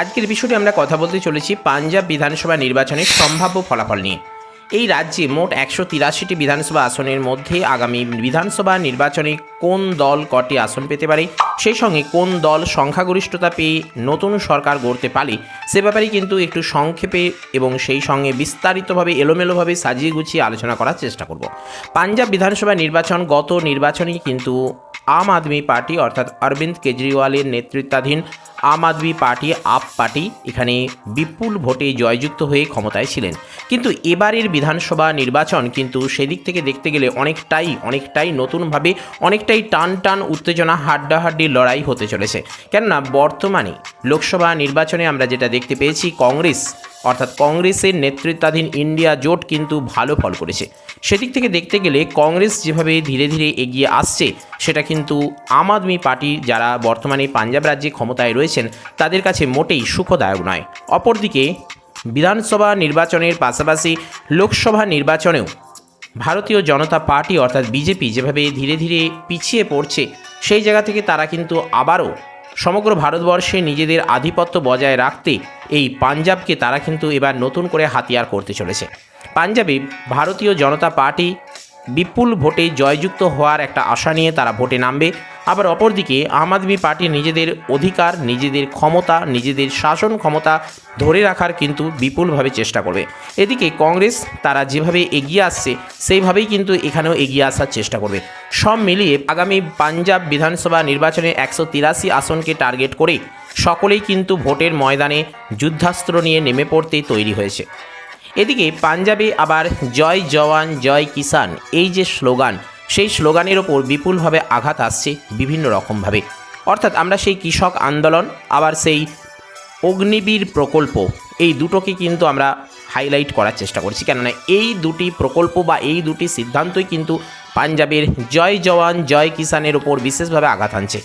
আজকের বিষয়টি আমরা কথা বলতে চলেছি পাঞ্জাব বিধানসভা নির্বাচনের সম্ভাব্য ফলাফল নিয়ে। এই রাজ্যে মোট একশো তিরাশিটি বিধানসভা আসনের মধ্যে আগামী বিধানসভা নির্বাচনে কোন দল কটি আসন পেতে পারে, সেই সঙ্গে কোন দল সংখ্যাগরিষ্ঠতা পেয়ে নতুন সরকার গড়তে পারে, সে ব্যাপারে কিন্তু একটু সংক্ষেপে এবং সেই সঙ্গে বিস্তারিতভাবে এলোমেলোভাবে সাজিয়ে গুছিয়ে আলোচনা করার চেষ্টা করব। পাঞ্জাব বিধানসভা নির্বাচন গত নির্বাচনে কিন্তু আম আদমি পার্টি অর্থাৎ অরবিন্দ কেজরিওয়ালের নেতৃত্বাধীন আম আদমি পার্টি, আপ পার্টি এখানে বিপুল ভোটে জয়যুক্ত হয়ে ক্ষমতায় ছিলেন। কিন্তু এবারের বিধানসভা নির্বাচন কিন্তু সেদিক থেকে দেখতে গেলে অনেকটাই অনেকটাই নতুনভাবে, অনেকটাই টান টান উত্তেজনা, হাড্ডাহাড্ডি লড়াই হতে চলেছে। কেননা বর্তমানে লোকসভা নির্বাচনে আমরা যেটা দেখতে পেয়েছি, কংগ্রেস, অর্থাৎ কংগ্রেসের নেতৃত্বাধীন ইন্ডিয়া জোট কিন্তু ভালো ফল করেছে। সেদিক থেকে দেখতে গেলে কংগ্রেস যেভাবে ধীরে ধীরে এগিয়ে আসছে, সেটা কিন্তু আম আদমি পার্টি যারা বর্তমানে পাঞ্জাব রাজ্যে ক্ষমতায় রয়েছেন তাদের কাছে মোটেই সুখদায়ক নয়। অপরদিকে, বিধানসভা নির্বাচনের পাশাপাশি লোকসভা নির্বাচনেও ভারতীয় জনতা পার্টি অর্থাৎ বিজেপি যেভাবে ধীরে ধীরে পিছিয়ে পড়ছে, সেই জায়গা থেকে তারা কিন্তু আবারও সমগ্র ভারতবর্ষে নিজেদের আধিপত্য বজায় রাখতে এই পাঞ্জাবকে তারা কিন্তু এবার নতুন করে হাতিয়ার করতে চলেছে। পাঞ্জাবে ভারতীয় জনতা পার্টি বিপুল ভোটে জয়যুক্ত হওয়ার একটা আশা নিয়ে তারা ভোটে নামবে। আবার অপরদিকে আম আদমি পার্টি নিজেদের অধিকার, নিজেদের ক্ষমতা, নিজেদের শাসন ক্ষমতা ধরে রাখার কিন্তু বিপুলভাবে চেষ্টা করবে। এদিকে কংগ্রেস তারা যেভাবে এগিয়ে আসছে, সেইভাবেই কিন্তু এখানেও এগিয়ে আসার চেষ্টা করবে। সব মিলিয়ে আগামী পাঞ্জাব বিধানসভা নির্বাচনে একশো তিরাশি আসনকে টার্গেট করে সকলেই কিন্তু ভোটের ময়দানে যুদ্ধাস্ত্র নিয়ে নেমে পড়তে তৈরি হয়েছে। এদিকে পাঞ্জাবে আবার জয় জওয়ান, জয় কিষান এই যে স্লোগান সেই স্লোগানের ওপর বিপুলভাবে আঘাত আসছে বিভিন্ন রকমভাবে। অর্থাৎ আমরা সেই কৃষক আন্দোলন, আবার সেই অগ্নিবীর প্রকল্প, এই দুটোকে কিন্তু আমরা হাইলাইট করার চেষ্টা করছি। কেননা এই দুটি প্রকল্প বা এই দুটি সিদ্ধান্তই কিন্তু পাঞ্জাবের জয় জওয়ান, জয় কিষানের ওপর বিশেষভাবে আঘাত আনছে।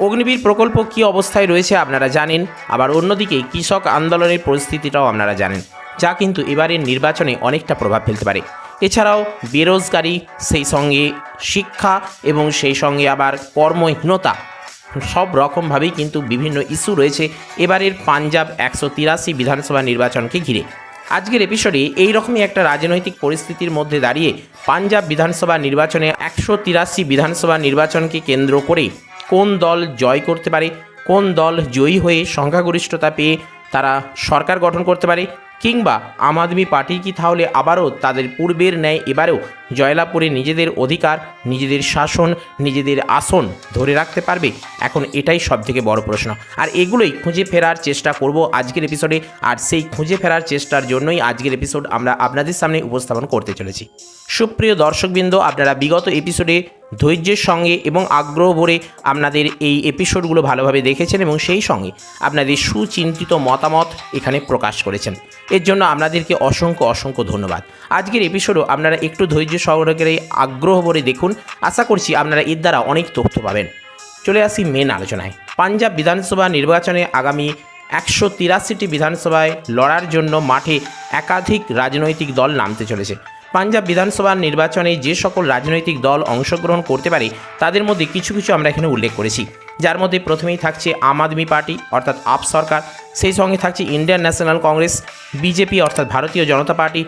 অগ্নিবীর প্রকল্প কী অবস্থায় রয়েছে আপনারা জানেন, আবার অন্যদিকে কৃষক আন্দোলনের পরিস্থিতিটাও আপনারা জানেন, যা কিন্তু এবারের নির্বাচনে অনেকটা প্রভাব ফেলতে পারে। এছাড়াও বেরোজগারি, সেই সঙ্গে শিক্ষা এবং সেই সঙ্গে আবার কর্মহীনতা। সব রকমভাবেই কিন্তু বিভিন্ন ইস্যু রয়েছে। এবারের পাঞ্জাব একশো তিরাশি বিধানসভা নির্বাচনকে ঘিরে। আজকের এপিসোডে এই রকমই একটা রাজনৈতিক পরিস্থিতির মধ্যে দাঁড়িয়ে পাঞ্জাব বিধানসভা নির্বাচনে একশো তিরাশি বিধানসভা নির্বাচনকে কেন্দ্র করে কোন দল জয় করতে পারে, কোন দল জয়ী হয়ে সংখ্যাগরিষ্ঠতা পেয়ে তারা সরকার গঠন করতে পারে কিংবা আম আদমি পার্টি কি তাহলে আবারও তাদের পূর্বের ন্যায় এবারেও জয়লাভ করে নিজেদের অধিকার, নিজেদের শাসন, নিজেদের আসন ধরে রাখতে পারবে? এখন এটাই সবথেকে বড় প্রশ্ন। আর এগুলোই খুঁজে ফেরার চেষ্টা করব আজকের এপিসোডে আর সেই খুঁজে ফেরার চেষ্টার জন্যই আজকের এপিসোড আমরা আপনাদের সামনে উপস্থাপন করতে চলেছি। সুপ্রিয় দর্শকবৃন্দ, আপনারা বিগত এপিসোডে ধৈর্যের সঙ্গে এবং আগ্রহ ভরে আপনাদের এই এপিসোডগুলো ভালোভাবে দেখেছেন এবং সেই সঙ্গে আপনাদের সুচিন্তিত মতামত এখানে প্রকাশ করেছেন। এর জন্য আপনাদেরকে অসংখ্য অসংখ্য ধন্যবাদ। আজকের এপিসোডও আপনারা একটু ধৈর্য সহকারে আগ্রহ ভরে দেখুন। আশা করছি আপনারা এর দ্বারা অনেক তথ্য পাবেন। চলে আসি মেন আলোচনায়। পাঞ্জাব বিধানসভা নির্বাচনে আগামী একশো তিরাশিটি বিধানসভায় লড়ার জন্য মাঠে একাধিক রাজনৈতিক দল নামতে চলেছে। পাঞ্জাব বিধানসভা নির্বাচনে যে সকল রাজনৈতিক দল অংশগ্রহণ করতে পারে, তাদের মধ্যে কিছু কিছু আমরা এখানে উল্লেখ করেছি। যার মধ্যে প্রথমেই থাকছে আম আদমি পার্টি, অর্থাৎ আপ সরকার। সেই সঙ্গে থাকছে ইন্ডিয়ান ন্যাশনাল কংগ্রেস, বিজেপি, অর্থাৎ ভারতীয় জনতা পার্টি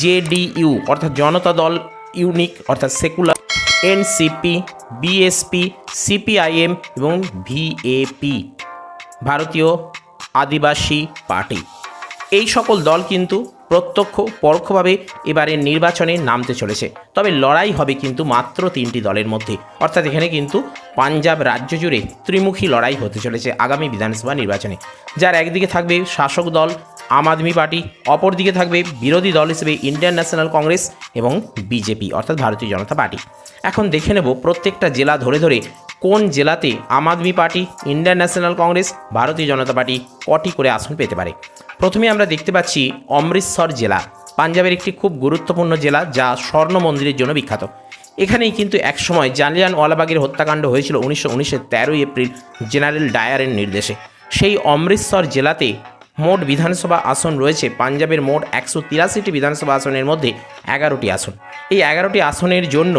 জেডিইউ অর্থাৎ জনতা দল ইউনিক, অর্থাৎ সেকুলার এনসিপি বিএসপি সিপিআইএম এবং ভিএপি ভারতীয় আদিবাসী পার্টি। এই সকল দল কিন্তু প্রত্যক্ষ, পরোক্ষভাবে এবারের নির্বাচনে নামতে চলেছে। তবে লড়াই হবে কিন্তু মাত্র তিনটি দলের মধ্যে। অর্থাৎ এখানে কিন্তু পাঞ্জাব রাজ্য জুড়ে ত্রিমুখী লড়াই হতে চলেছে আগামী বিধানসভা নির্বাচনে। যার একদিকে থাকবে শাসক দল, আম আদমি পার্টি, অপরদিকে থাকবে বিরোধী দল হিসেবে ইন্ডিয়ান ন্যাশনাল কংগ্রেস এবং বিজেপি, অর্থাৎ ভারতীয় জনতা পার্টি। এখন দেখে নেব প্রত্যেকটা জেলা ধরে ধরে কোন জেলাতে Aam Aadmi party, Indian National Congress, Bharatiya Janata party কটি করে আসন পেতে পারে। প্রথমে আমরা দেখতে পাচ্ছি অমৃতসর জেলা। পাঞ্জাবের একটি খুব গুরুত্বপূর্ণ জেলা যা স্বর্ণ মন্দিরের জন্য বিখ্যাত। এখানেই কিন্তু একসময় জালিয়ান ওয়ালাবাগের হত্যাকাণ্ড হয়েছিল উনিশশো উনিশের তেরোই এপ্রিল জেনারেল ডায়ারের নির্দেশে। সেই অমৃতসর জেলাতে মোট বিধানসভা আসন রয়েছে পাঞ্জাবের মোট একশো তিরাশিটি বিধানসভা আসনের মধ্যে এগারোটি আসন। এই এগারোটি আসনের জন্য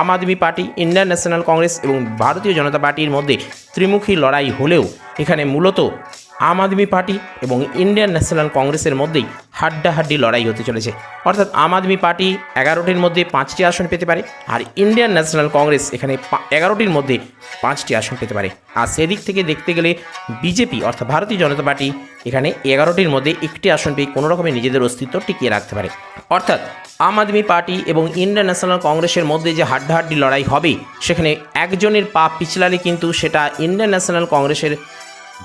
Aam Aadmi party Indian National Congress এবং ভারতীয় জনতা পার্টির মধ্যে ত্রিমুখী লড়াই হলেও এখানে মূলত আম আদমি পার্টি এবং ইন্ডিয়ান ন্যাশনাল কংগ্রেসের মধ্যেই হাড্ডাহাড্ডি লড়াই হতে চলেছে। অর্থাৎ আম আদমি পার্টি এগারোটির মধ্যে পাঁচটি আসন পেতে পারে আর ইন্ডিয়ান ন্যাশনাল কংগ্রেস এখানে এগারোটির মধ্যে পাঁচটি আসন পেতে পারে। আর সেদিক থেকে দেখতে গেলে বিজেপি অর্থাৎ ভারতীয় জনতা পার্টি এখানে এগারোটির মধ্যে একটি আসন পেয়ে কোনো রকমের নিজেদের অস্তিত্ব টিকিয়ে রাখতে পারে। অর্থাৎ আম আদমি পার্টি এবং ইন্ডিয়ান ন্যাশনাল কংগ্রেসের মধ্যে যে হাড্ডাহাড্ডি লড়াই হবে, সেখানে একজনের পা পিছলালে কিন্তু সেটা ইন্ডিয়ান ন্যাশনাল কংগ্রেসের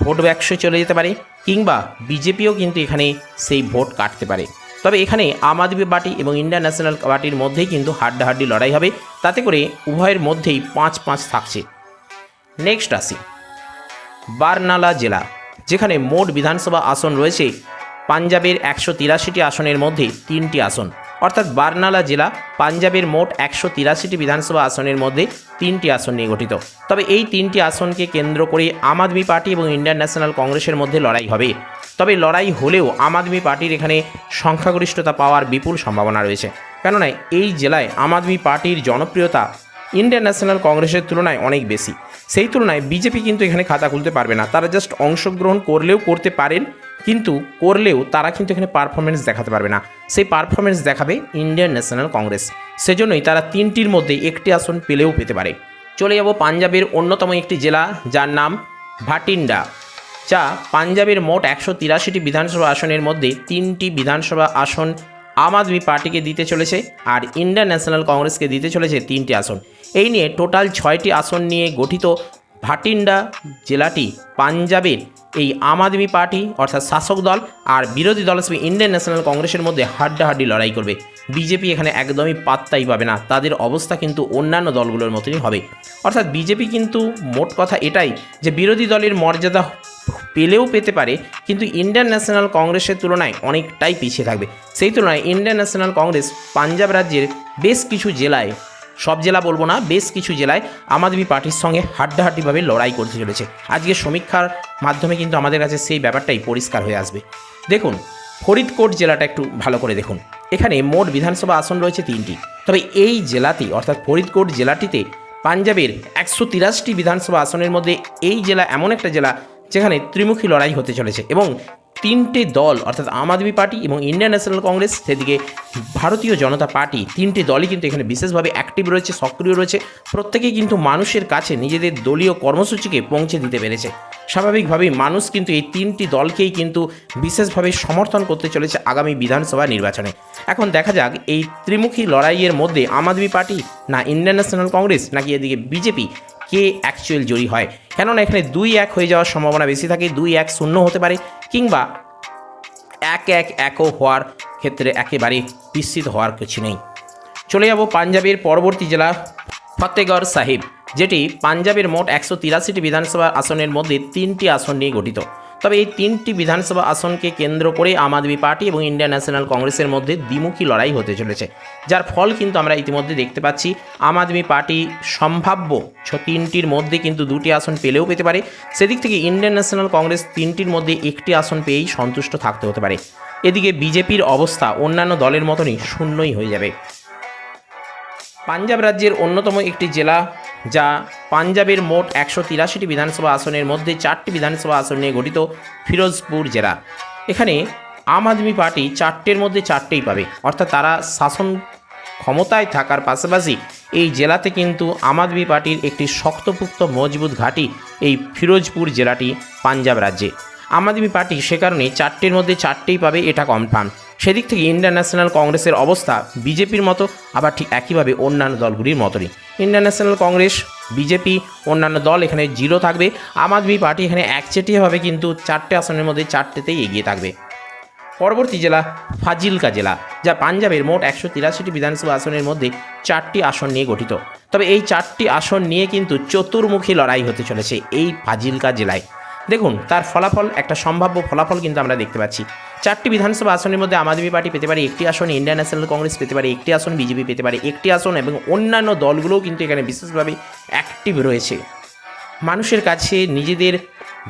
ভোট বাক্সে চলে যেতে পারে, কিংবা বিজেপিও কিন্তু এখানে সেই ভোট কাটতে পারে। তবে এখানে আম আদমি পার্টি এবং ইন্ডিয়ান ন্যাশনাল পার্টির মধ্যেই কিন্তু হাড্ডাহাড্ডি লড়াই হবে, তাতে করে উভয়ের মধ্যেই পাঁচ পাঁচ থাকছে। নেক্সট আসি। বারনালা জেলা, যেখানে মোট বিধানসভা আসন রয়েছে, পাঞ্জাবের একশো তিরাশিটি আসনের মধ্যে তিনটি আসন। অর্থাৎ বারনালা জেলা পাঞ্জাবের মোট একশো তিরাশিটি বিধানসভা আসনের মধ্যে তিনটি আসন নিয়ে গঠিত। তবে এই তিনটি আসনকে কেন্দ্র করে আম আদমি পার্টি এবং ইন্ডিয়ান ন্যাশনাল কংগ্রেসের মধ্যে লড়াই হবে। তবে লড়াই হলেও আম আদমি পার্টির এখানে সংখ্যাগরিষ্ঠতা পাওয়ার বিপুল সম্ভাবনা রয়েছে। কেননা এই জেলায় আম আদমি পার্টির জনপ্রিয়তা ইন্ডিয়ান ন্যাশনাল কংগ্রেসের তুলনায় অনেক বেশি। সেই তুলনায় বিজেপি কিন্তু এখানে খাতা খুলতে পারবে না। তারা জাস্ট অংশগ্রহণ করলেও করতে পারেন কিন্তু করলেও তারা কিন্তু এখানে পারফরমেন্স দেখাতে পারবে না। সেই পারফরমেন্স দেখাবে ইন্ডিয়ান ন্যাশনাল কংগ্রেস সেজন্যই তারা তিনটির মধ্যে একটি আসন পেলেও পেতে পারে। চলে যাব পাঞ্জাবের অন্যতম একটি জেলা, যার নাম ভাটিন্ডা। যা পাঞ্জাবের মোট একশো তিরাশিটি বিধানসভা আসনের মধ্যে তিনটি বিধানসভা আসন আম আদমি পার্টিকে দিতে চলেছে আর ইন্ডিয়ান ন্যাশনাল কংগ্রেসকে দিতে চলেছে তিনটি আসন। এই নিয়ে টোটাল ছয়টি আসন নিয়ে গঠিত ভাটিন্ডা জেলাটি পাঞ্জাবের এই আম আদমি পার্টি, অর্থাৎ শাসক দল আর বিরোধী দল হিসেবে ইন্ডিয়ান ন্যাশনাল কংগ্রেসের মধ্যে হাড্ডাহাড্ডি লড়াই করবে। বিজেপি এখানে একদমই পাত্তাই পাবে না। তাদের অবস্থা কিন্তু অন্যান্য দলগুলোর মতনই হবে। অর্থাৎ বিজেপি কিন্তু মোট কথা এটাই যে বিরোধী দলের মর্যাদা পেলেও পেতে পারে, কিন্তু ইন্ডিয়ান ন্যাশনাল কংগ্রেসের তুলনায় অনেকটাই পিছিয়ে থাকবে। সেই তুলনায় ইন্ডিয়ান ন্যাশনাল কংগ্রেস পাঞ্জাব রাজ্যের বেশ কিছু জেলায় সব জেলা বলব না, বেশ কিছু জেলায় আম আদমি পার্টির সঙ্গে হাড্ডাহাড্ডিভাবে লড়াই করতে চলেছে। আজকে সমীক্ষার মাধ্যমে কিন্তু আমাদের কাছে সেই ব্যাপারটাই পরিষ্কার হয়ে আসবে। দেখুন, ফরিদকোট জেলাটা একটু ভালো করে দেখুন। এখানে মোট বিধানসভা আসন রয়েছে তিনটি। তবে এই জেলাতেই অর্থাৎ ফরিদকোট জেলাটিতে, পাঞ্জাবের একশো তিরাশিটি বিধানসভা আসনের মধ্যে এই জেলা এমন একটা জেলা যেখানে ত্রিমুখী লড়াই হতে চলেছে এবং তিনটে দল, অর্থাৎ আম আদমি পার্টি এবং ইন্ডিয়ান ন্যাশনাল কংগ্রেস, সেদিকে ভারতীয় জনতা পার্টি তিনটি দলই কিন্তু এখানে বিশেষভাবে অ্যাক্টিভ রয়েছে, সক্রিয় রয়েছে। প্রত্যেকেই কিন্তু মানুষের কাছে নিজেদের দলীয় কর্মসূচিকে পৌঁছে দিতে পেরেছে। স্বাভাবিকভাবেই মানুষ কিন্তু এই তিনটি দলকেই কিন্তু বিশেষভাবে সমর্থন করতে চলেছে আগামী বিধানসভা নির্বাচনে। এখন দেখা যাক এই ত্রিমুখী লড়াইয়ের মধ্যে আম আদমি পার্টি, না ইন্ডিয়ান ন্যাশনাল কংগ্রেস, নাকি এদিকে বিজেপি কে অ্যাকচুয়াল জয়ী হয়। কেননা এখানে দুই এক হয়ে যাওয়ার সম্ভাবনা বেশি থাকে, দুই এক শূন্য হতে পারে, কিংবা এক এক একও হওয়ার ক্ষেত্রে একেবারে বিস্মিত হওয়ার কিছু নেই। চলে যাব পাঞ্জাবের পরবর্তী জেলা, ফতেগড় সাহিব, যেটি পাঞ্জাবের মোট একশো তিরাশিটি বিধানসভা আসনের মধ্যে তিনটি আসন নিয়ে গঠিত। তবে এই তিনটি বিধানসভা আসনকে কেন্দ্র করে আম আদমি পার্টি এবং ইন্ডিয়ান ন্যাশনাল কংগ্রেসের মধ্যে দ্বিমুখী লড়াই হতে চলেছে। যার ফল কিন্তু আমরা ইতিমধ্যে দেখতে পাচ্ছি, আম আদমি পার্টি সম্ভাব্য ছ তিনটির মধ্যে কিন্তু দুটি আসন পেলেও পেতে পারে। সেদিক থেকে ইন্ডিয়ান ন্যাশনাল কংগ্রেস তিনটির মধ্যে একটি আসন পেয়েই সন্তুষ্ট থাকতে হতে পারে। এদিকে বিজেপির অবস্থা অন্যান্য দলের মতনই শূন্যই হয়ে যাবে। পাঞ্জাব রাজ্যের অন্যতম একটি জেলা যা পাঞ্জাবের মোট একশো তিরাশিটি বিধানসভা আসনের মধ্যে চারটি বিধানসভা আসন নিয়ে গঠিত ফিরোজপুর জেলা। এখানে আম আদমি পার্টি চারটের মধ্যে চারটেই পাবে। অর্থাৎ তারা শাসন ক্ষমতায় থাকার পাশাপাশি এই জেলাতে কিন্তু আম আদমি পার্টির একটি শক্তপুক্ত মজবুত ঘাঁটি এই ফিরোজপুর জেলাটি পাঞ্জাব রাজ্যে। আম আদমি পার্টি সে কারণে চারটের মধ্যে চারটেই পাবে, এটা কনফার্ম সেদিক থেকে ইন্ডিয়ান ন্যাশনাল কংগ্রেসের অবস্থা বিজেপির মতো, আবার ঠিক একইভাবে অন্যান্য দলগুলির মতোই ইন্ডিয়ান ন্যাশনাল কংগ্রেস, বিজেপি, অন্যান্য দল এখানে জিরো থাকবে। আম আদমি পার্টি এখানে একচেটিয়াভাবে কিন্তু চারটে আসনের মধ্যে চারটেতেই এগিয়ে থাকবে। পরবর্তী জেলা ফাজিলকা জেলা, যা পাঞ্জাবের মোট একশো তিরাশিটি বিধানসভা আসনের মধ্যে চারটি আসন নিয়ে গঠিত। তবে এই চারটি আসন নিয়ে কিন্তু চতুর্মুখী লড়াই হতে চলেছে এই ফাজিলকা জেলায়। দেখুন, তার ফলাফল, একটা সম্ভাব্য ফলাফল কিন্তু আমরা দেখতে পাচ্ছি। চারটি বিধানসভা আসনের মধ্যে আম আদমি পার্টি পেতে পারে, একটি আসন ইন্ডিয়ান ন্যাশনাল কংগ্রেস পেতে পারে, একটি আসন বিজেপি পেতে পারে, একটি আসন এবং অন্যান্য দলগুলোও কিন্তু এখানে বিশেষভাবে অ্যাক্টিভ রয়েছে। মানুষের কাছে নিজেদের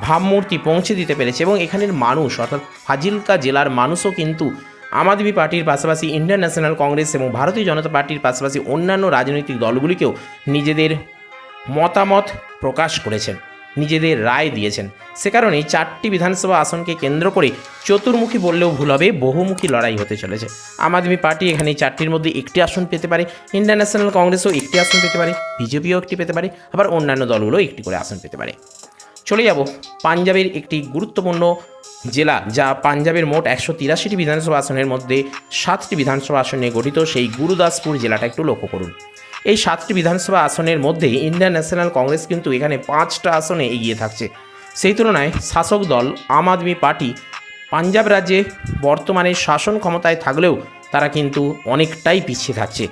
ভাবমূর্তি পৌঁছে দিতে পেরেছে এবং এখানের মানুষ, অর্থাৎ ফাজিলকা জেলার মানুষও কিন্তু আম আদমি পার্টির পাশাপাশি ইন্ডিয়ান ন্যাশনাল কংগ্রেস এবং ভারতীয় জনতা পার্টির পাশাপাশি অন্যান্য রাজনৈতিক দলগুলিকেও নিজেদের মতামত প্রকাশ করেছেন। নিজেদের রায় দিয়েছেন। সে কারণেই চারটি বিধানসভা আসনকে কেন্দ্র করে চতুর্মুখী বললেও ভুল হবে, বহুমুখী লড়াই হতে চলেছে। আম আদমি পার্টি এখানে চারটির মধ্যে একটি আসন পেতে পারে ইন্ডিয়ান ন্যাশনাল কংগ্রেসও একটি আসন পেতে পারে, বিজেপিও একটি পেতে পারে, আবার অন্যান্য দলগুলো একটি করে আসন পেতে পারে। চলে যাব পাঞ্জাবের একটি গুরুত্বপূর্ণ জেলা, যা পাঞ্জাবের মোট একশো তিরাশিটি বিধানসভা আসনের মধ্যে সাতটি বিধানসভা আসন নিয়ে গঠিত, সেই গুরুদাসপুর জেলাটা একটু লক্ষ্য করুন। এই সাতটি বিধানসভা আসনের মধ্যে ইন্ডিয়ান ন্যাশনাল কংগ্রেস কিন্তু এখানে পাঁচটা আসনে এগিয়ে থাকছে। সেই তুলনায় শাসক দল, আম আদমি পার্টি, পাঞ্জাব রাজ্যে বর্তমানে শাসন ক্ষমতায় থাকলেও তারা কিন্তু অনেকটাই পিছিয়ে থাকছে।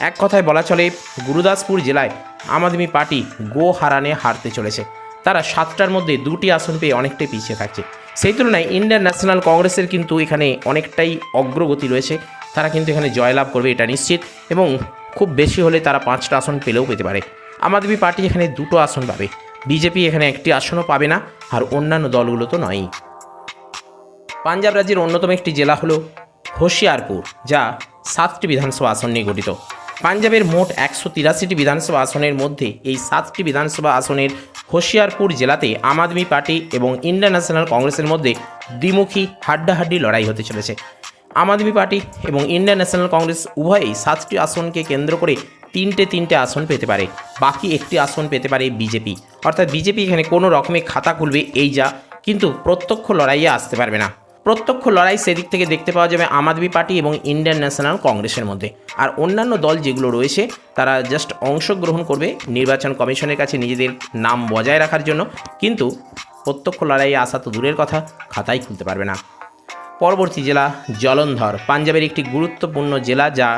এক কথায় বলা চলে, গুরুদাসপুর জেলায় আম আদমি পার্টি গো হারানে হারতে চলেছে। তারা সাতটার মধ্যে দুটি আসন পেয়ে অনেকটাই পিছিয়ে থাকছে। সেই তুলনায় ইন্ডিয়ান ন্যাশনাল কংগ্রেসের কিন্তু এখানে অনেকটাই অগ্রগতি রয়েছে। তারা কিন্তু এখানে জয়লাভ করবে, এটা নিশ্চিত। এবং খুব বেশি হলে তারা পাঁচটা আসন পেলেও পেতে পারে। আম আদমি পার্টি এখানে দুটো আসন পাবে। বিজেপি এখানে একটি আসনও পাবে না, আর অন্যান্য দলগুলো তো নয়ই। পাঞ্জাব রাজ্যের অন্যতম একটি জেলা হলো হোশিয়ারপুর, যা সাতটি বিধানসভা আসন নিয়ে গঠিত। পাঞ্জাবের মোট একশো তিরাশিটি বিধানসভা আসনের মধ্যে এই সাতটি বিধানসভা আসনের হোশিয়ারপুর জেলাতে আম আদমি পার্টি এবং ইন্ডিয়ান ন্যাশনাল কংগ্রেসের মধ্যে দ্বিমুখী হাড্ডাহাড্ডি লড়াই হতে চলেছে। আম আদমি পার্টি এবং ইন্ডিয়ান ন্যাশনাল কংগ্রেস উভয়ই সাতটি আসনকে কেন্দ্র করে তিনটে তিনটে আসন পেতে পারে। বাকি একটি আসন পেতে পারে বিজেপি। অর্থাৎ বিজেপি এখানে কোনো রকমের খাতা খুলবে এই যা, কিন্তু প্রত্যক্ষ লড়াইয়ে আসতে পারবে না। প্রত্যক্ষ লড়াই সেদিক থেকে দেখতে পাওয়া যাবে আম আদমি পার্টি এবং ইন্ডিয়ান ন্যাশনাল কংগ্রেসের মধ্যে। আর অন্যান্য দল যেগুলো রয়েছে, তারা জাস্ট অংশগ্রহণ করবে নির্বাচন কমিশনের কাছে নিজেদের নাম বজায় রাখার জন্য। কিন্তু প্রত্যক্ষ লড়াইয়ে আসা তো দূরের কথা, খাতাই খুলতে পারবে না। পরবর্তী জেলা জলন্ধর। পাঞ্জাবের একটি গুরুত্বপূর্ণ জেলা যা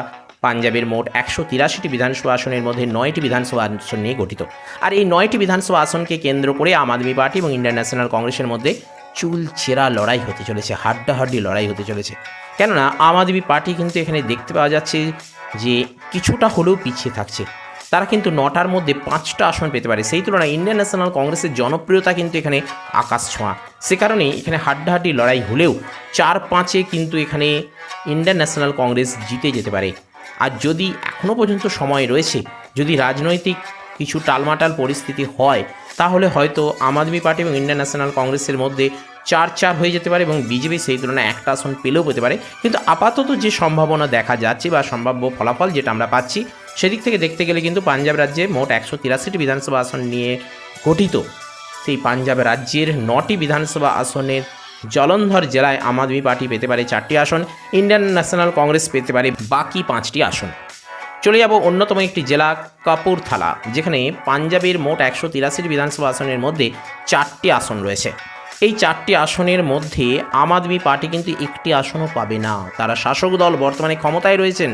পাঞ্জাবের মোট একশো তিরাশিটি বিধানসভা আসনের মধ্যে নয়টি বিধানসভা আসন নিয়ে গঠিত। আর এই নয়টি বিধানসভা আসনকে কেন্দ্র করে আম আদমি পার্টি এবং ইন্ডিয়ান ন্যাশনাল কংগ্রেসের মধ্যে চুল ছেঁড়া লড়াই হতে চলেছে, হাড্ডাহাড্ডি লড়াই হতে চলেছে। কেননা, আম আদমি পার্টি কিন্তু এখানে দেখতে পাওয়া যাচ্ছে যে কিছুটা হলেও পিছিয়ে থাকছে। তারা কিন্তু নটার মধ্যে পাঁচটা আসন পেতে পারে। সেই তুলনায় ইন্ডিয়ান ন্যাশনাল কংগ্রেসের জনপ্রিয়তা কিন্তু এখানে আকাশ ছোঁয়া। সে কারণে এখানে হাড্ডাহাড্ডি লড়াই হলেও চার পাঁচে কিন্তু এখানে ইন্ডিয়ান ন্যাশনাল কংগ্রেস জিতে যেতে পারে। আর যদি এখনও পর্যন্ত সময় রয়েছে, যদি রাজনৈতিক কিছু টালমাটাল পরিস্থিতি হয়, তাহলে হয়তো আম আদমি পার্টি এবং ইন্ডিয়ান ন্যাশনাল কংগ্রেসের মধ্যে চার চার হয়ে যেতে পারে এবং বিজেপি সেই তুলনায় একটা আসন পেলেও পেতে পারে। কিন্তু আপাতত যে সম্ভাবনা দেখা যাচ্ছে বা সম্ভাব্য ফলাফল যেটা আমরা পাচ্ছি সেদিক থেকে দেখতে গেলে কিন্তু পাঞ্জাব রাজ্যে মোট একশো তিরাশিটি বিধানসভা আসন নিয়ে গঠিত। সেই পাঞ্জাব রাজ্যের নটি বিধানসভা আসনের জলন্ধর জেলায় আম আদমি পার্টি পেতে পারে চারটি আসন, ইন্ডিয়ান ন্যাশনাল কংগ্রেস পেতে পারে বাকি পাঁচটি আসন। চলে যাব অন্যতম একটি জেলা, কাপুরথালা, যেখানে পাঞ্জাবের মোট একশো তিরাশিটি বিধানসভা আসনের মধ্যে চারটি আসন রয়েছে। এই চারটি আসনের মধ্যে আম আদমি পার্টি কিন্তু একটি আসনও পাবে না। তারা শাসক দল বর্তমানে ক্ষমতায় রয়েছেন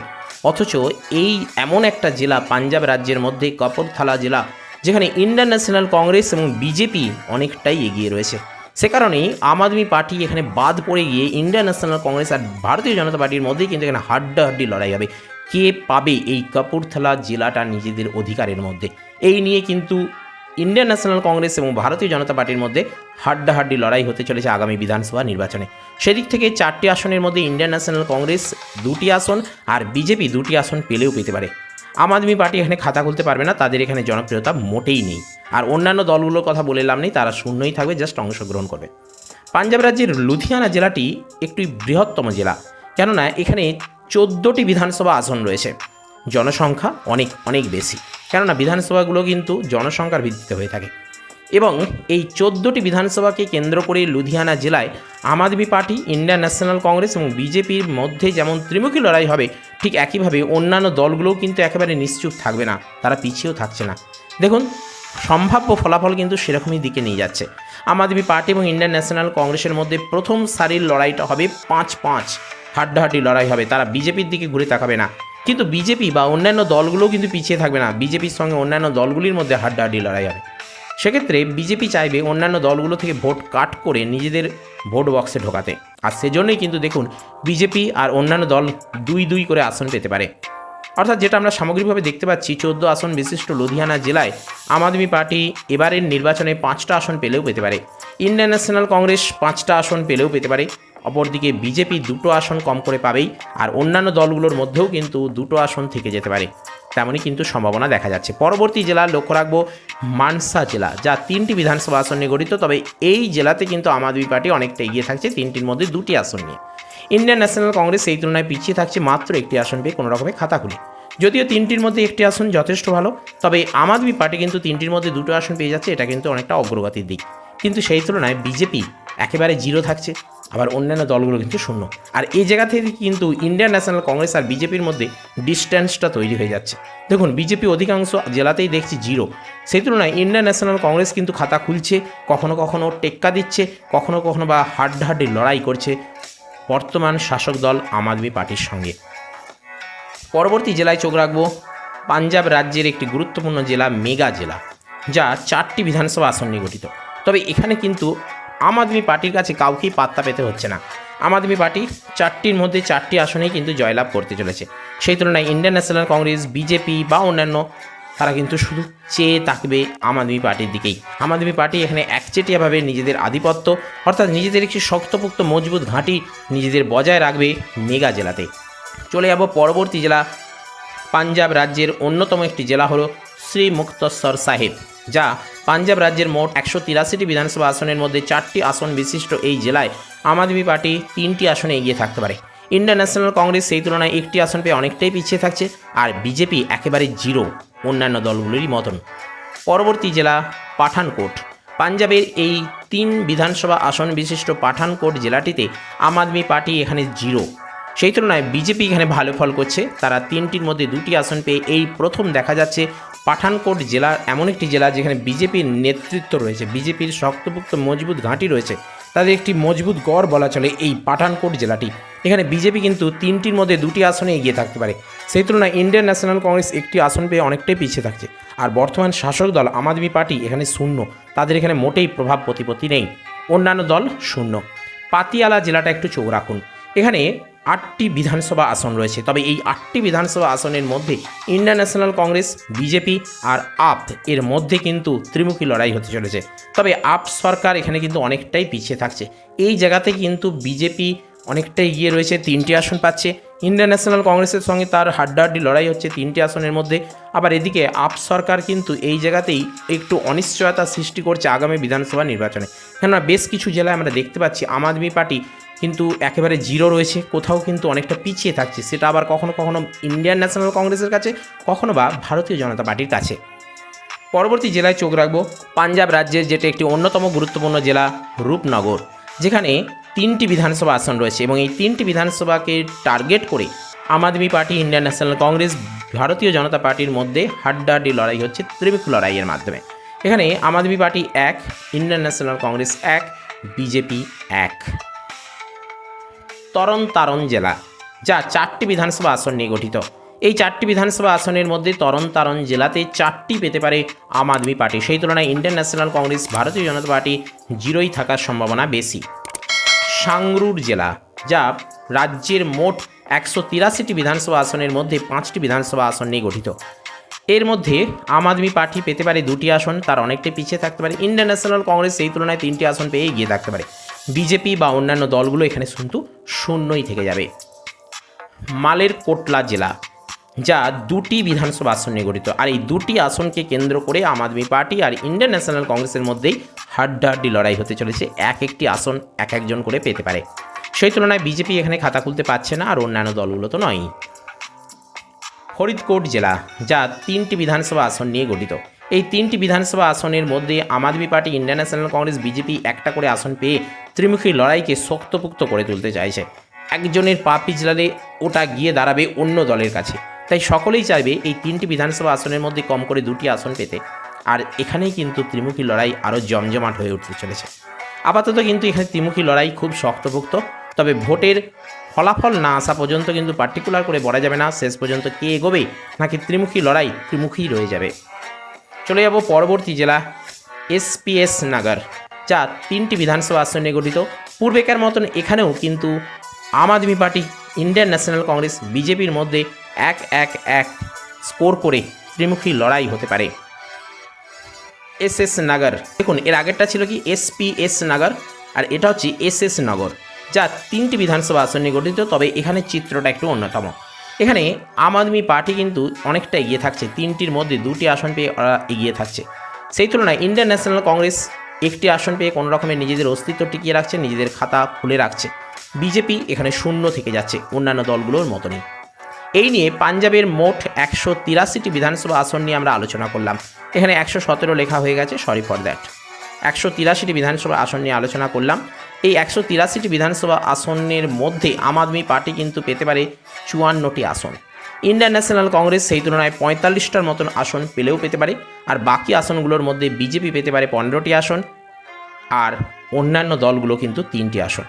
অথচ এই এমন একটা জেলা পাঞ্জাব রাজ্যের মধ্যে, কপরথালা জেলা, যেখানে ইন্ডিয়ান ন্যাশনাল কংগ্রেস এবং বিজেপি অনেকটাই এগিয়ে রয়েছে। সে কারণেই আম আদমি পার্টি এখানে বাদ পড়ে গিয়ে ইন্ডিয়ান ন্যাশনাল কংগ্রেস আর ভারতীয় জনতা পার্টির মধ্যেই কিন্তু এখানে হাড্ডাহাড্ডি লড়াই হবে। কে পাবে এই কাপুরথালা জেলাটা নিজেদের অধিকারের মধ্যে? এই নিয়ে কিন্তু ইন্ডিয়ান ন্যাশনাল কংগ্রেস এবং ভারতীয় জনতা পার্টির মধ্যে হাড্ডাহাড্ডি লড়াই হতে চলেছে আগামী বিধানসভা নির্বাচনে। সেদিক থেকে চারটি আসনের মধ্যে ইন্ডিয়ান ন্যাশনাল কংগ্রেস দুটি আসন আর বিজেপি দুটি আসন পেলেও পেতে পারে। আম আদমি পার্টি এখানে খাতা খুলতে পারবে না, তাদের এখানে জনপ্রিয়তা মোটেই নেই। আর অন্যান্য দলগুলোর কথা বলে লাভ নেই, তারা শূন্যই থাকবে, জাস্ট অংশগ্রহণ করবে। পাঞ্জাব রাজ্যের লুধিয়ানা জেলাটি একটি বৃহত্তম জেলা। কেননা এখানে চোদ্দোটি বিধানসভা আসন রয়েছে। জনসংখ্যা অনেক অনেক বেশি। কেননা বিধানসভাগুলো কিন্তু জনসংখ্যার ভিত্তিতে হয়ে থাকে। এবং এই চোদ্দোটি বিধানসভাকে কেন্দ্র করে লুধিয়ানা জেলায় Aam Aadmi party, Indian National Congress এবং বিজেপির মধ্যে যেমন ত্রিমুখী লড়াই হবে, ঠিক একইভাবে অন্যান্য দলগুলোও কিন্তু একেবারে নিশ্চুপ থাকবে না, তারা পিছিয়েও থাকছে না। দেখুন, সম্ভাব্য ফলাফল কিন্তু সেরকমই দিকে নিয়ে যাচ্ছে। আম আদমি পার্টি এবং ইন্ডিয়ান ন্যাশনাল কংগ্রেসের মধ্যে প্রথম সারির লড়াইটা হবে পাঁচ পাঁচ। হাড্ডাহাড্ডি লড়াই হবে, তারা বিজেপির দিকে ঘুরে তাকাবে না। কিন্তু বিজেপি বা অন্যান্য দলগুলোও কিন্তু পিছিয়ে থাকবে না। বিজেপির সঙ্গে অন্যান্য দলগুলির মধ্যে হাড্ডাহাড্ডি লড়াই হবে। সেক্ষেত্রে বিজেপি চাইবে অন্যান্য দলগুলো থেকে ভোট কাট করে নিজেদের ভোট বক্সে ঢোকাতে। আর সেজন্যই কিন্তু দেখুন, বিজেপি আর অন্যান্য দল দুই দুই করে আসন পেতে পারে। অর্থাৎ যেটা আমরা সামগ্রিকভাবে দেখতে পাচ্ছি, চোদ্দ আসন বিশিষ্ট লুধিয়ানা জেলায় আম আদমি পার্টি এবারের নির্বাচনে পাঁচটা আসন পেলেও পেতে পারে। ইন্ডিয়ান ন্যাশনাল কংগ্রেস পাঁচটা আসন পেলেও পেতে পারে। অপরদিকে বিজেপি দুটো আসন কম করে পাবেই, আর অন্যান্য দলগুলোর মধ্যেও কিন্তু দুটো আসন থেকে যেতে পারে। তেমনই কিন্তু সম্ভাবনা দেখা যাচ্ছে। পরবর্তী জেলা লক্ষ্য রাখব, মানসা জেলা, যা তিনটি বিধানসভা আসন নিয়ে গঠিত, তবে এই জেলাতে কিন্তু আম আদমি পার্টি অনেকটা এগিয়ে থাকছে তিনটির মধ্যে দুটি আসন নিয়ে। ইন্ডিয়ান ন্যাশনাল কংগ্রেস এই তুলনায় পিছিয়ে থাকছে মাত্র একটি আসন পেয়ে কোনো রকমের খাতা খুলে। যদিও তিনটির মধ্যে একটি আসন যথেষ্ট ভালো, তবে আম আদমি পার্টি কিন্তু তিনটির মধ্যে দুটো আসন পেয়ে যাচ্ছে, এটা কিন্তু অনেকটা অগ্রগতির দিক। কিন্তু সেই তুলনায় বিজেপি একেবারে জিরো থাকছে। আবার অন্যান্য দলগুলো কিন্তু শূন্য। আর এই জায়গা থেকে কিন্তু ইন্ডিয়ান ন্যাশনাল কংগ্রেস আর বিজেপির মধ্যে ডিস্ট্যান্সটা তৈরি হয়ে যাচ্ছে। দেখুন, বিজেপি অধিকাংশ জেলাতেই দেখছি জিরো। সেই তুলনায় ইন্ডিয়ান ন্যাশনাল কংগ্রেস কিন্তু খাতা খুলছে, কখনো কখনো টেক্কা দিচ্ছে, কখনো কখনো বা হাড্ডাহাড্ডি লড়াই করছে বর্তমান শাসক দল আম আদমি পার্টির সঙ্গে। পরবর্তী জেলায় চোখ রাখব, পাঞ্জাব রাজ্যের একটি গুরুত্বপূর্ণ জেলা মেগা জেলা, যা চারটি বিধানসভা আসন নিয়ে গঠিত। তবে এখানে কিন্তু আম আদমি পার্টির কাছে কাউকেই পাত্তা পেতে হচ্ছে না। আম আদমি পার্টি চারটির মধ্যে চারটি আসনেই কিন্তু জয়লাভ করতে চলেছে। সেই তুলনায় ইন্ডিয়ান ন্যাশনাল কংগ্রেস, বিজেপি বা অন্যান্য, তারা কিন্তু শুধু চেয়ে থাকবে আম আদমি পার্টির দিকেই। আম আদমি পার্টি এখানে একচেটিয়াভাবে নিজেদের আধিপত্য, অর্থাৎ নিজেদের একটি শক্তপোক্ত, মজবুত ঘাঁটি নিজেদের বজায় রাখবে মেগা জেলাতে। চলে যাব পরবর্তী জেলা, পাঞ্জাব রাজ্যের অন্যতম একটি জেলা হলো শ্রী মুক্তসর সাহেব। যা পাঞ্জাব রাজ্যের মোট একশো তিরাশিটি বিধানসভা আসনের মধ্যে চারটি আসন বিশিষ্ট এই জেলায় আম আদমি পার্টি তিনটি আসনে এগিয়ে থাকতে পারে। ইন্ডিয়ান ন্যাশনাল কংগ্রেস সেই তুলনায় একটি আসন পেয়ে অনেকটাই পিছিয়ে থাকছে আর বিজেপি একেবারে জিরো অন্যান্য দলগুলিরই মতন। পরবর্তী জেলা পাঠানকোট। পাঞ্জাবের এই তিন বিধানসভা আসন বিশিষ্ট পাঠানকোট জেলাটিতে আম আদমি পার্টি এখানে জিরো। সেই তুলনায় বিজেপি এখানে ভালো ফল করছে। তারা তিনটির মধ্যে দুটি আসন পেয়ে এই প্রথম দেখা যাচ্ছে পাঠানকোট জেলা এমন একটি জেলা যেখানে বিজেপির নেতৃত্ব রয়েছে। বিজেপির শক্তপোক্ত মজবুত ঘাঁটি রয়েছে। তাদের একটি মজবুত গড় বলা চলে এই পাঠানকোট জেলাটি। এখানে বিজেপি কিন্তু তিনটির মধ্যে দুটি আসনে এগিয়ে থাকতে পারে। সেই তুলনায় ইন্ডিয়ান ন্যাশনাল কংগ্রেস একটি আসন পেয়ে অনেকটাই পিছিয়ে থাকছে। আর বর্তমান শাসক দল আম আদমি পার্টি এখানে শূন্য। তাদের এখানে মোটেই প্রভাব প্রতিপত্তি নেই। অন্যান্য দল শূন্য। পাতিয়ালা জেলাটা একটু চোখ রাখুন। এখানে আটটি বিধানসভা আসন রয়েছে। তবে এই আটটি বিধানসভা আসনের মধ্যে ইন্ডিয়ান ন্যাশনাল কংগ্রেস, বিজেপি আর আপ এর মধ্যে কিন্তু ত্রিমুখী লড়াই হতে চলেছে। তবে আপ সরকার এখানে কিন্তু অনেকটাই পিছিয়ে থাকছে। এই জায়গাতে কিন্তু বিজেপি অনেকটাই এগিয়ে রয়েছে, তিনটি আসন পাচ্ছে। ইন্ডিয়ান ন্যাশনাল কংগ্রেসের সঙ্গে তার হাড্ডাহাড্ডি লড়াই হচ্ছে তিনটি আসনের মধ্যে। আবার এদিকে আপ সরকার কিন্তু এই জায়গাতেই একটু অনিশ্চয়তা সৃষ্টি করছে আগামী বিধানসভা নির্বাচনে। কেননা বেশ কিছু জেলায় আমরা দেখতে পাচ্ছি, আম আদমি পার্টি কিন্তু একেবারে জিরো রয়েছে, কোথাও কিন্তু অনেকটা পিছিয়ে থাকছে। সেটা আবার কখনো কখনো ইন্ডিয়ান ন্যাশনাল কংগ্রেসের কাছে, কখনো বা ভারতীয় জনতা পার্টির কাছে। পরবর্তী জেলায় চোখ রাখব, পাঞ্জাব রাজ্যের যেটা একটি অন্যতম গুরুত্বপূর্ণ জেলা, রূপনগর। যেখানে তিনটি বিধানসভা আসন রয়েছে এবং এই তিনটি বিধানসভাকে টার্গেট করে Aam Aadmi party Indian National Congress Bharatiya Janata পার্টির মধ্যে হাড্ডাহাড্ডি লড়াই হচ্ছে, ত্রিমুখ লড়াইয়ের মাধ্যমে। এখানে আম আদমি পার্টি এক ইন্ডিয়ান ন্যাশনাল কংগ্রেস এক, বিজেপি এক। তরণ তারণ জেলা, যা চারটি বিধানসভা আসন নিয়ে গঠিত। এই চারটি বিধানসভা আসনের মধ্যে তরণ তারণ জেলাতে চারটি পেতে পারে আম আদমি পার্টি। সেই তুলনায় Indian National Congress, Bharatiya Janata party জিরোই থাকার সম্ভাবনা বেশি। সাংরুর জেলা, যা রাজ্যের মোট একশো তিরাশিটি বিধানসভা আসনের মধ্যে পাঁচটি বিধানসভা আসন নিয়ে গঠিত। এর মধ্যে আম আদমি পার্টি পেতে পারে দুটি আসন, তার অনেকটাই পিছিয়ে থাকতে পারে। ইন্ডিয়ান ন্যাশনাল কংগ্রেস সেই তুলনায় তিনটি আসন পেয়ে এগিয়ে থাকতে পারে। বিজেপি বা অন্যান্য দলগুলো এখানে কিন্তু শূন্যই থেকে যাবে। মালের কোটলা জেলা, যা দুটি বিধানসভা আসন নিয়ে গঠিত। আর এই দুটি আসনকে কেন্দ্র করে আম আদমি পার্টি আর ইন্ডিয়ান ন্যাশনাল কংগ্রেসের মধ্যেই হাড্ডাহাড্ডি লড়াই হতে চলেছে। এক একটি আসন এক একজন করে পেতে পারে। সেই তুলনায় বিজেপি এখানে খাতা খুলতে পারছে না আর অন্যান্য দলগুলো তো নয়ই। ফরিদকোট জেলা, যা তিনটি বিধানসভা আসন নিয়ে গঠিত। এই তিনটি বিধানসভা আসনের মধ্যে Aam Aadmi party Indian National Congress, BJP একটা করে আসন পেয়ে ত্রিমুখী লড়াইকে শক্তপুক্ত করে তুলতে চাইছে। একজনের পা পিছলালে ওটা গিয়ে দাঁড়াবে অন্য দলের কাছে। তাই সকলেই চাইবে এই তিনটি বিধানসভা আসনের মধ্যে কম করে দুটি আসন পেতে। আর এখানেই কিন্তু ত্রিমুখী লড়াই আরও জমজমাট হয়ে উঠতে চলেছে। আপাতত কিন্তু এখানে ত্রিমুখী লড়াই খুব শক্তপোক্ত। তবে ভোটের ফলাফল না আসা পর্যন্ত কিন্তু পার্টিকুলার করে বলা যাবে না শেষ পর্যন্ত কে এগোবে, নাকি ত্রিমুখী লড়াই ত্রিমুখী রয়ে যাবে। চলে যাব পরবর্তী জেলা এসপিএস নাগার, যা তিনটি বিধানসভা আসন নিয়ে গঠিত। পূর্বেকার মতন এখানেও কিন্তু Aam Aadmi party, Indian National Congress, বিজেপির মধ্যে এক এক এক স্কোর করে ত্রিমুখী লড়াই হতে পারে। এস এস নাগর, দেখুন এর আগেরটা ছিল কি? এসপিএস নাগর আর এটা হচ্ছে এস এস নগর, যা তিনটি বিধানসভা আসন নিয়ে গঠিত, তবে এখানে চিত্রটা একটু অন্যতম। এখানে আম আদমি পার্টি কিন্তু অনেকটা এগিয়ে থাকছে। তিনটির মধ্যে দুটি আসন পেয়ে ওরা এগিয়ে থাকছে। সেই তুলনায় ইন্ডিয়ান ন্যাশনাল কংগ্রেস একটি আসন পেয়ে কোনো রকমের নিজেদের অস্তিত্ব টিকিয়ে রাখছে, নিজেদের খাতা খুলে রাখছে। বিজেপি এখানে শূন্য থেকে যাচ্ছে অন্যান্য দলগুলোর মতনই। এই নিয়ে পাঞ্জাবের মোট একশো তিরাশিটি বিধানসভা আসন নিয়ে আমরা আলোচনা করলাম। এখানে একশো সতেরো লেখা হয়ে গেছে, সরি ফর দ্যাট। একশো তিরাশিটি বিধানসভা আসন নিয়ে আলোচনা করলাম। এই একশো তিরাশিটি বিধানসভা আসনের মধ্যে আম আদমি পার্টি কিন্তু পেতে পারে চুয়ান্নটি আসন। ইন্ডিয়ান ন্যাশনাল কংগ্রেস সেই তুলনায় পঁয়তাল্লিশটার মতন আসন পেলেও পেতে পারে, আর বাকি আসনগুলোর মধ্যে বিজেপি পেতে পারে পনেরোটি আসন, আর অন্যান্য দলগুলো কিন্তু তিনটি আসন।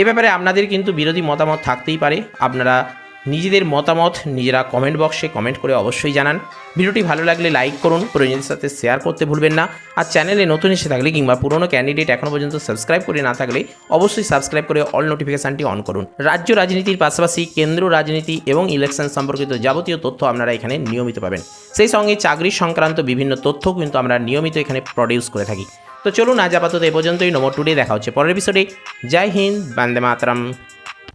এ ব্যাপারে আপনাদের কিন্তু বিরোধী মতামত থাকতেই পারে। আপনারা নিজেদের মতামত নিজেরা কমেন্ট বক্সে কমেন্ট করে অবশ্যই জানান। ভিডিওটি ভালো লাগলে লাইক করুন প্রয়োজনের সাথে শেয়ার করতে ভুলবেন না। আর চ্যানেলে নতুন এসে থাকলে কিংবা পুরনো ক্যান্ডিডেট এখনও পর্যন্ত সাবস্ক্রাইব করে না থাকলে অবশ্যই সাবস্ক্রাইব করে অল নোটিফিকেশানটি অন করুন। রাজ্য রাজনীতির পাশাপাশি কেন্দ্র রাজনীতি এবং ইলেকশন সম্পর্কিত যাবতীয় তথ্য আপনারা এখানে নিয়মিত পাবেন। সেই সঙ্গে চাকরি সংক্রান্ত বিভিন্ন তথ্য কিন্তু আমরা নিয়মিত এখানে প্রডিউস করে থাকি। তো চলুন আজ আপাতত এ পর্যন্তই। নম্বর টুডে দেখা হচ্ছে পরের এপিসোডে জয় হিন্দ, বন্দে মাতরম।